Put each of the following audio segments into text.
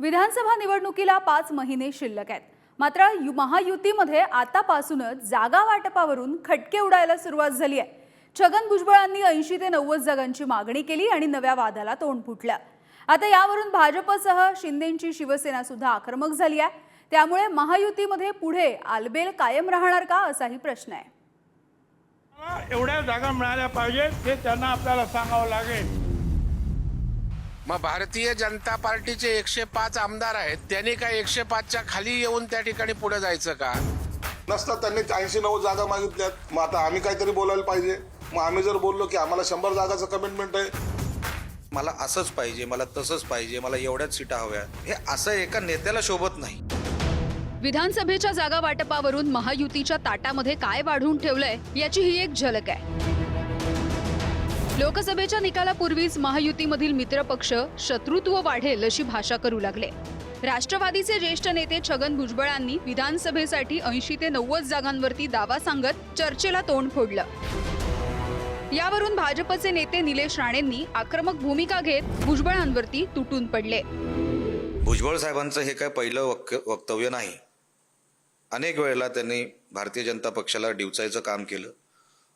विधानसभा निवडणुकीला पाच महिने शिल्लक आहेत. मात्र यु- महायुतीमध्ये आतापासूनच जागा वाटपावरून खटके उडायला सुरुवात झाली आहे. छगन भुजबळांनी ऐंशी ते नव्वद जागांची मागणी केली आणि नव्या वादाला तोंड फुटलं. आता यावरून भाजपसह शिंदेची शिवसेना सुद्धा आक्रमक झाली आहे. त्यामुळे महायुतीमध्ये पुढे आलबेल कायम राहणार का असाही प्रश्न आहे. एवढ्या जागा मिळाल्या पाहिजेत हे त्यांना आपल्याला सांगावं लागेल. मग भारतीय जनता पार्टीचे एकशे पाच आमदार आहेत त्यांनी काय एकशे पाचच्या खाली येऊन त्या ठिकाणी पुढे जायचं का? नसतात त्यांनी ऐंशी नव्वद जागा मागितल्यात. मग आता आम्ही काहीतरी बोलायला पाहिजे. मग आम्ही जर बोललो की आम्हाला शंभर जागाचं कमिटमेंट आहे. मला असंच पाहिजे मला तसंच पाहिजे मला एवढ्याच सीटा हव्या हे असं एका नेत्याला शोभत नाही. विधानसभेच्या जागा वाटपावरून महायुतीच्या ताटामध्ये काय वाढवून ठेवलंय याची ही एक झलक आहे. लोकसभेच्या निकालापूर्वीच महायुतीमधील मित्रपक्ष शत्रुत्व वाढेल अशी भाषा करू लागले. राष्ट्रवादीचे ज्येष्ठ नेते छगन भुजबळांनी विधानसभेसाठी ऐंशी ते नव्वद जागांवरती दावा सांगत चर्चेला तोंड फोडलं. यावरून भाजपचे नेते निलेश राणेंनी आक्रमक भूमिका घेत भुजबळांवरती तुटून पडले. भुजबळ साहेबांचं हे काय पहिलं वक वक्तव्य नाही. अनेक वेळेला त्यांनी भारतीय जनता पक्षाला डिवचायचं काम केलं.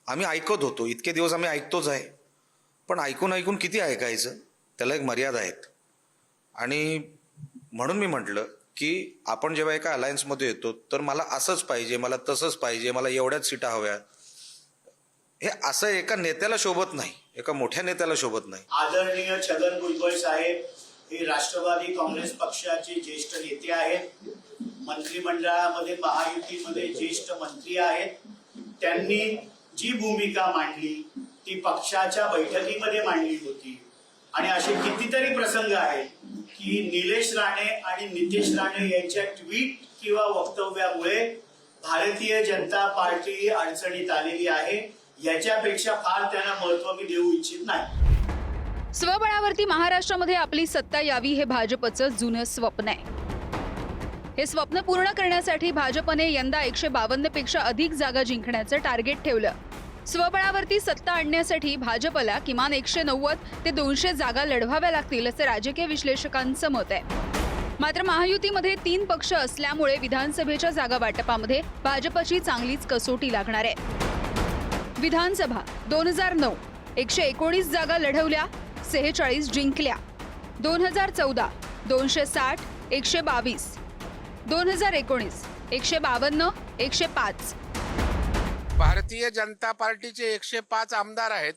आम्ही ऐकत होतो. इतके दिवस आम्ही ऐकतोच आहे. पण ऐकून ऐकून किती ऐकायचं? त्याला एक मर्यादा आहेत. आणि म्हणून मी म्हटलं की आपण जेव्हा एका अलायन्समध्ये येतो तर मला असंच पाहिजे मला तसंच पाहिजे मला एवढ्याच सीटा हव्या हे असं एका नेत्याला शोभत नाही एका मोठ्या नेत्याला शोभत नाही. आदरणीय छगन भुजबळ साहेब हे राष्ट्रवादी काँग्रेस पक्षाचे ज्येष्ठ नेते आहेत. मंत्रिमंडळामध्ये महायुतीमध्ये ज्येष्ठ मंत्री आहेत. त्यांनी जी भूमिका मांडली ती पक्षाच्या बैठकीमध्ये मांडली होती. आणि असे कितीतरी प्रसंग आहेत की निलेश राणे आणि नितेश राणे यांच्या ट्विट किंवा वक्तव्यामुळे भारतीय जनता पार्टी अडचणीत आलेली आहे. याच्यापेक्षा फार त्यांना महत्त्व मी देऊ इच्छित नाही. स्वबळावरती महाराष्ट्रामध्ये आपली सत्ता यावी हे भाजपचं जुनं स्वप्न आहे. हे स्वप्न पूर्ण करण्यासाठी भाजपने यंदा एकशे बावन्नपेक्षा अधिक जागा जिंकण्याचं टार्गेट ठेवलं. स्वबळावरती सत्ता आणण्यासाठी भाजपला किमान एकशे नव्वद ते दोनशे जागा लढवाव्या लागतील असं राजकीय विश्लेषकांचं मत आहे. मात्र महायुतीमध्ये तीन पक्ष असल्यामुळे विधानसभेच्या जागा वाटपामध्ये भाजपची चांगलीच कसोटी लागणार आहे. विधानसभा दोन हजार नऊ एकशे एकोणीस जागा लढवल्या सेहेचाळीस जिंकल्या. दोन हजार चौदा दोनशे साठ एकशे बावीस. दोन हजार एकोणीस एकशे बावन्न एकशे पाच. भारतीय जनता पार्टीचे एकशे पाच आमदार आहेत.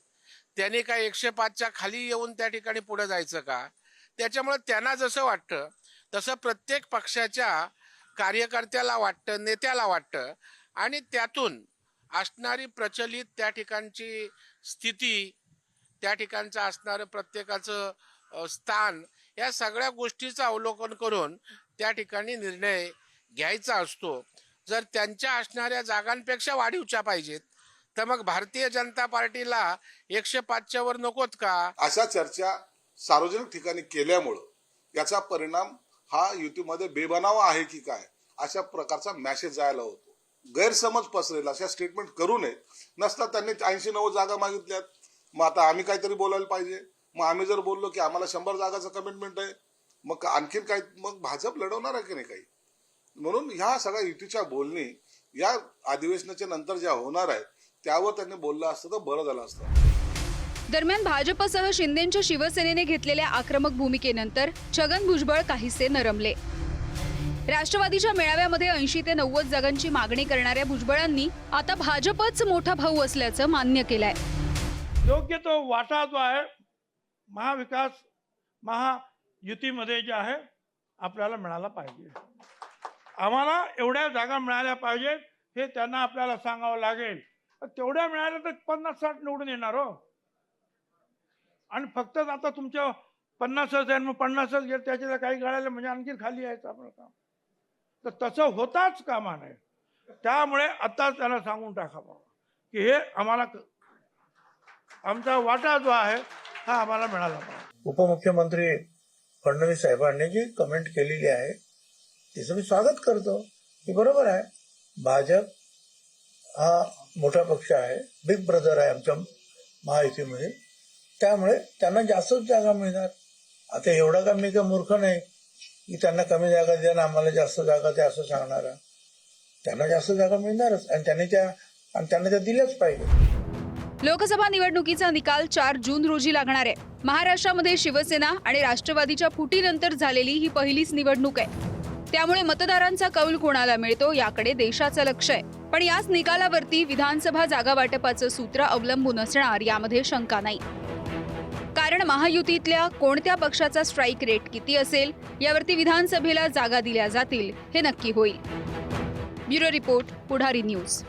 त्यांनी काय एकशे पाचच्या खाली येऊन त्या ठिकाणी पुढे जायचं का? त्याच्यामुळे त्यांना जसं वाटतं तसं प्रत्येक पक्षाच्या कार्यकर्त्याला वाटतं नेत्याला वाटतं. आणि त्यातून असणारी प्रचलित त्या ठिकाणची स्थिती त्या ठिकाणचं असणारं प्रत्येकाचं स्थान या सगळ्या गोष्टीचं अवलोकन करून त्या ठिकाणी निर्णय घ्यायचा असतो. जर त्यांच्या असणाऱ्या जागांपेक्षा वाढीवच्या पाहिजेत तर मग भारतीय जनता पार्टीला एकशे पाचच्या वर नकोत का? अशा चर्चा सार्वजनिक ठिकाणी केल्यामुळं याचा परिणाम हा युतीमध्ये बेबनाव आहे की काय अशा प्रकारचा मॅसेज जायला होतो. गैरसमज पसरेल अशा स्टेटमेंट करू नये. नसता त्यांनी ऐंशी नव्वद जागा मागितल्यात. मग आता आम्ही काहीतरी बोलायला पाहिजे. मग आम्ही जर बोललो की आम्हाला शंभर जागाचं कमिटमेंट आहे मग आणखीन काही मग भाजप लढवणार आहे की नाही काही? म्हणून ह्या सगळ्या युतीच्या बोलणी या अधिवेशनाच्या नंतर ज्या होणार आहेत त्यावर त्यांनी बोललं असतं तर बरं झालं असतं. दरम्यान भाजपसह शिंदेच्या शिवसेनेने घेतलेल्या आक्रमक भूमिकेनंतर छगन भुजबळ काहीसे नरमले. राष्ट्रवादीच्या मेळाव्यामध्ये ऐंशी ते नव्वद जागांची मागणी करणाऱ्या भुजबळांनी आता भाजपच मोठा भाऊ असल्याचं मान्य केलंय. योग्य तो वाटा जो आहे महाविकास महायुतीमध्ये जे आहे आपल्याला मिळाला पाहिजे. आम्हाला एवढ्या जागा मिळाल्या पाहिजेत हे त्यांना आपल्याला सांगावं लागेल. तेवढ्या मिळाल्या तर पन्नास साठ निवडून येणार हो. आणि फक्तच आता तुमच्या पन्नासच आहे मग पन्नासच गेलं त्याच्याला काही गाळायला म्हणजे आणखी खाली यायचं आपलं काम. तर तसं होताच कामा नये त्यामुळे आताच त्यांना सांगून टाकावं की हे आम्हाला आमचा वाटा जो आहे हा आम्हाला मिळाला उपमुख्यमंत्री फडणवीस साहेबांनी जी कमेंट केलेली आहे तिचं मी स्वागत करतो. की बरोबर आहे. भाजप हा मोठा पक्ष आहे. बिग ब्रदर आहे आमच्या महायुतीमध्ये. त्यामुळे त्यांना जास्तच जागा मिळणार. आता एवढा का मी काय मूर्ख नाही की त्यांना कमी जागा द्या ना आम्हाला जास्त जागा द्या असं सांगणार त्यांना जास्त जागा मिळणारच आणि त्यांनी त्या आणि त्यांना त्या दिल्याच पाहिजे. लोकसभा निवडणुकीचा निकाल चार जून रोजी लागणार आहे. महाराष्ट्रामध्ये शिवसेना आणि राष्ट्रवादीच्या फुटीनंतर झालेली ही पहिलीच निवडणूक आहे. त्यामुळे मतदारांचा कौल कोणाला मिळतो याकडे देशाचं लक्ष आहे. पण याच निकालावरती विधानसभा जागा वाटपाचं सूत्र अवलंबून असणार यामध्ये शंका नाही. कारण महायुतीतल्या कोणत्या पक्षाचा स्ट्राईक रेट किती असेल यावरती विधानसभेला जागा दिल्या जातील हे नक्की होईल. Bureau report Pudhari news.